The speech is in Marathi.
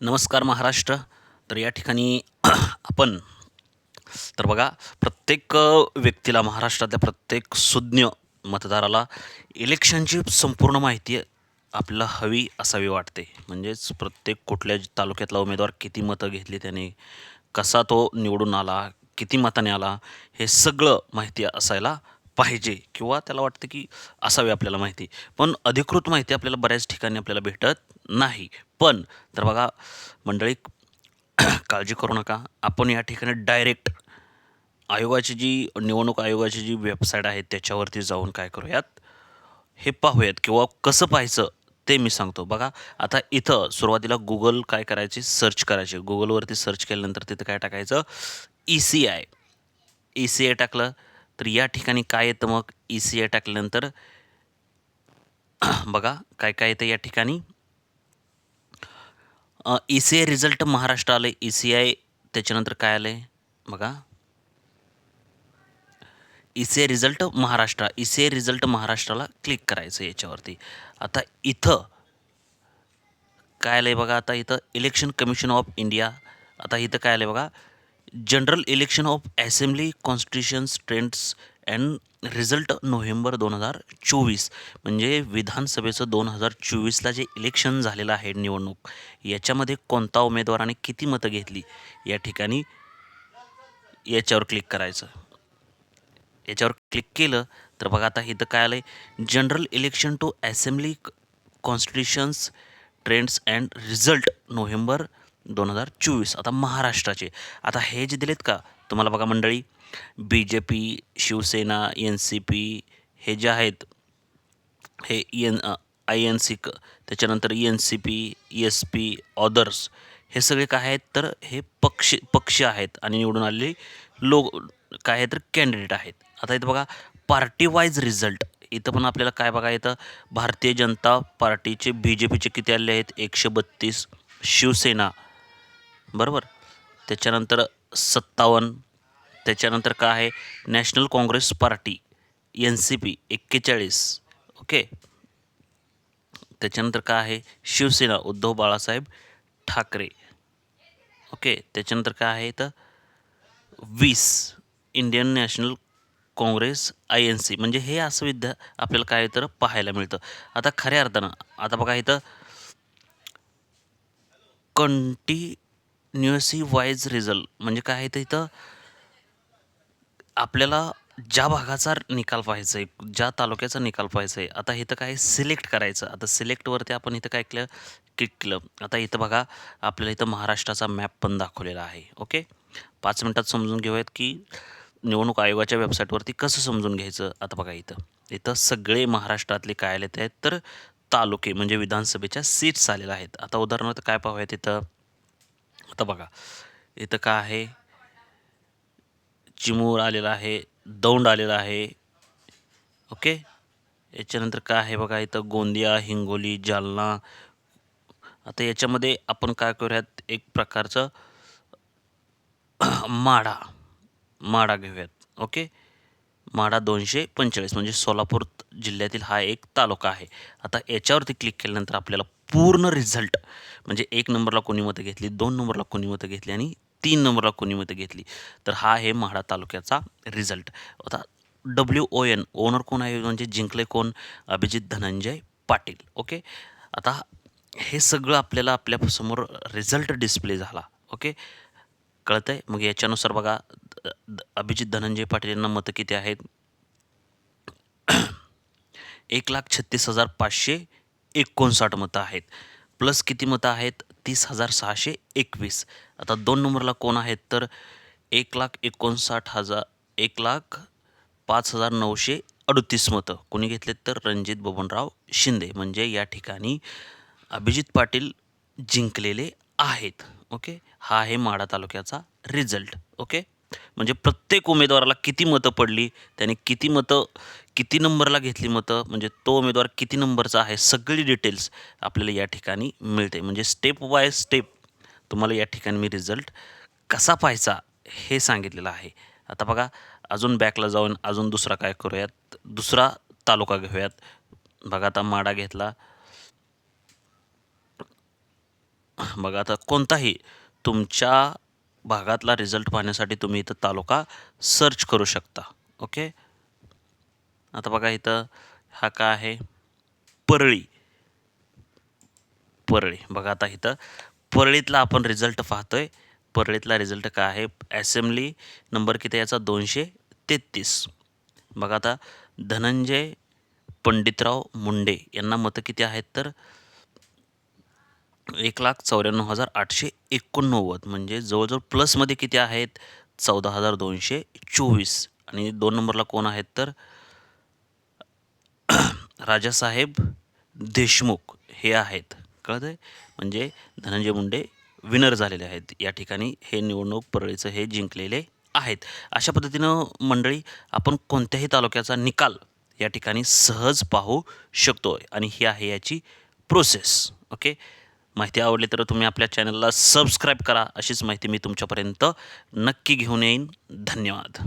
नमस्कार महाराष्ट्र. तर या ठिकाणी आपण तर बघा प्रत्येक व्यक्तीला महाराष्ट्रातल्या प्रत्येक सुज्ञ मतदाराला इलेक्शनची संपूर्ण माहिती आपल्याला हवी असावी वाटते. म्हणजेच प्रत्येक कुठल्या तालुक्यातला उमेदवार किती मतं घेतली त्याने कसा तो निवडून आला किती मताने आला हे सगळं माहिती असायला पाहिजे किंवा त्याला वाटतं की असावी आपल्याला माहिती. पण अधिकृत माहिती आपल्याला बऱ्याच ठिकाणी आपल्याला भेटत नाही. पण तर बघा मंडळी काळजी करू नका. आपण या ठिकाणी डायरेक्ट आयोगाची जी निवडणूक आयोगाची जी वेबसाईट आहे त्याच्यावरती जाऊन काय करूयात? हे पाहूयात किंवा कसं पाहायचं ते मी सांगतो. बघा आता इथं सुरुवातीला गुगल काय करायचे? सर्च करायचे. गुगलवरती सर्च केल्यानंतर तिथं काय टाकायचं? E C I E C I टाकलं तर या ठिकाणी काय येतं मग? ई सी आय टाकल्यानंतर बघा काय काय येतं या ठिकाणी? E C I result Maharashtra आलं ई सी आय त्याच्यानंतर काय आलं आहे बघा. E C I result Maharashtra E C I result महाराष्ट्राला क्लिक करायचं याच्यावरती. आता इथं काय आलं आहे बघा आता इथं इलेक्शन कमिशन ऑफ इंडिया आता इथं काय आलं आहे बघा? General election of assembly constitutions trends and result November दोन हजार चोवीस. म्हणजे विधानसभेचं दोन हजार चोवीसला जे इलेक्शन झालेलं आहे निवडणूक याच्यामध्ये कोणता उमेदवाराने किती मतं घेतली? या ठिकाणी याच्यावर क्लिक करायचं. याच्यावर क्लिक केलं तर बघा आता इथं काय आलं आहे general election to assembly constitutions trends and result November दोन हजार चोवीस. आता महाराष्ट्राचे. आता हे जे दिलेत का? तुम्हाला बघा मंडळी B J P Shivsena N C P हे जे आहेत हे एन आय एन सी क त्याच्यानंतर N C P S P others हे सगळे काय आहेत तर हे पक्ष पक्ष आहेत आणि निवडून आलेले लोक काय आहेत तर कॅन्डिडेट आहेत. आता इथं बघा पार्टी वाईज रिझल्ट इथं पण आपल्याला काय बघा येतं भारतीय जनता पार्टीचे बी जे पीचे किती आले आहेत एकशे बत्तीस शिवसेना बरोबर? त्याच्यानंतर सत्तावन्न. त्याच्यानंतर काय आहे? National congress party N C P एक्केचाळीस. ओके? त्याच्यानंतर काय आहे? शिवसेना उद्धव बाळासाहेब ठाकरे. ओके? त्याच्यानंतर काय आहे तर वीस. Indian national congress I N C. म्हणजे हे असं विद्या आपल्याला काय तर पाहायला मिळतं. आता खऱ्या अर्थानं आता बघा इथं न्यूसी वाईज रिझल्ट म्हणजे काय आहे तर इथं आपल्याला ज्या भागाचा निकाल पाहायचा आहे ज्या तालुक्याचा निकाल पाहायचा आहे आता इथं काय सिलेक्ट करायचं. आता सिलेक्टवरती आपण इथं काय केलं? क्लिक केलं. आता इथं बघा आपल्याला इथं महाराष्ट्राचा मॅप पण दाखवलेला आहे. ओके पाच मिनटात समजून घेऊयात की निवडणूक आयोगाच्या वेबसाईटवरती कसं समजून घ्यायचं? आता बघा इथं. इथं सगळे महाराष्ट्रातले काय आहेत तर तालुके म्हणजे विधानसभेच्या सीट्स आलेल्या आहेत. आता उदाहरणार्थ काय पाहूयात इथं? आता बघा इथं काय आहे? चिमूर आलेला आहे दौंड आलेला आहे. ओके? याच्यानंतर काय आहे बघा इथं गोंदिया हिंगोली जालना. आता याच्यामध्ये आपण काय करूयात? एक प्रकारचं माढा माढा घेऊयात. ओके? माढा दोनशे पंचेचाळीस म्हणजे सोलापूर जिल्ह्यातील हा एक तालुका आहे. आता याच्यावरती क्लिक केल्यानंतर आपल्याला पूर्ण रिझल्ट. म्हणजे एक नंबरला कोणी मतं घेतली दोन नंबरला कोणी मतं घेतली आणि तीन नंबरला कोणी मतं घेतली. तर हा आहे म्हाडा तालुक्याचा रिझल्ट. आता डब्ल्यू ओ एन ओनर कोण आहे म्हणजे जिंकले कोण? अभिजित धनंजय पाटील. ओके? आता हे सगळं आपल्याला आपल्यासमोर रिझल्ट डिस्प्ले झाला. ओके? कळतं आहे मग याच्यानुसार बघा द- द- अभिजित धनंजय पाटील यांना मतं किती आहेत? एक लाख छत्तीस हजार पाचशे एकोणसाठ मतं आहेत. प्लस किती मतं आहेत? तीस हजार सहाशे एकवीस. आता दोन नंबरला कोण आहेत? तर एक लाख एकोणसाठ हजार एक लाख पाच हजार नऊशे अडतीस मतं. कोणी घेतलेत? तर रणजित बबनराव शिंदे. म्हणजे या ठिकाणी अभिजित पाटील जिंकलेले आहेत. ओके? हा आहे माढा तालुक्याचा रिझल्ट ओके? म्हणजे प्रत्येक उमेदवाराला किती मतं पडली त्याने किती मतं किती नंबरला घेतली मतं म्हणजे तो उमेदवार किती नंबरचा आहे सगळी डिटेल्स आपल्याला या ठिकाणी मिळते. म्हणजे स्टेप बाय स्टेप तुम्हाला या ठिकाणी मी रिझल्ट कसा पाहायचा हे सांगितलेलं आहे. आता बघा अजून बॅकला जाऊन अजून दुसरा काय करूयात? दुसरा तालुका घेऊयात. बघा आता माडा घेतला. बघा आता कोणताही तुमच्या भागातला रिझल्ट पाहण्यासाठी तुम्ही इथं तालुका सर्च करू शकता. ओके? आता बघा इथं हा काय आहे? परळी. परळी. बघा आता इथं परळीतला आपण रिझल्ट पाहतोय. परळीतला रिझल्ट काय आहे? ॲसेंब्ली नंबर किती याचा? दोनशे तेहतीस. बघा आता धनंजय पंडितराव मुंडे यांना मतं किती आहेत तर एक लाख चौऱ्याण्णव हजार आठशे एकोणनव्वद. म्हणजे जवळजवळ प्लसमध्ये किती आहेत? चौदा हजार दोनशे चोवीस. आणि दोन नंबरला कोण आहेत तर? राजासाहेब देशमुख हे आहेत. कळत आहे म्हणजे धनंजय मुंडे विनर झालेले आहेत. या ठिकाणी हे निवडणूक परळीचं हे जिंकलेले आहेत. अशा पद्धतीनं मंडळी आपण कोणत्याही तालुक्याचा निकाल या ठिकाणी सहज पाहू शकतो आणि ही आहे याची प्रोसेस ओके माहिती आवडली तर तुम्ही आपल्या चॅनलला सबस्क्राईब करा. अशीच माहिती मी तुमच्यापर्यंत नक्की घेऊन येईन. धन्यवाद.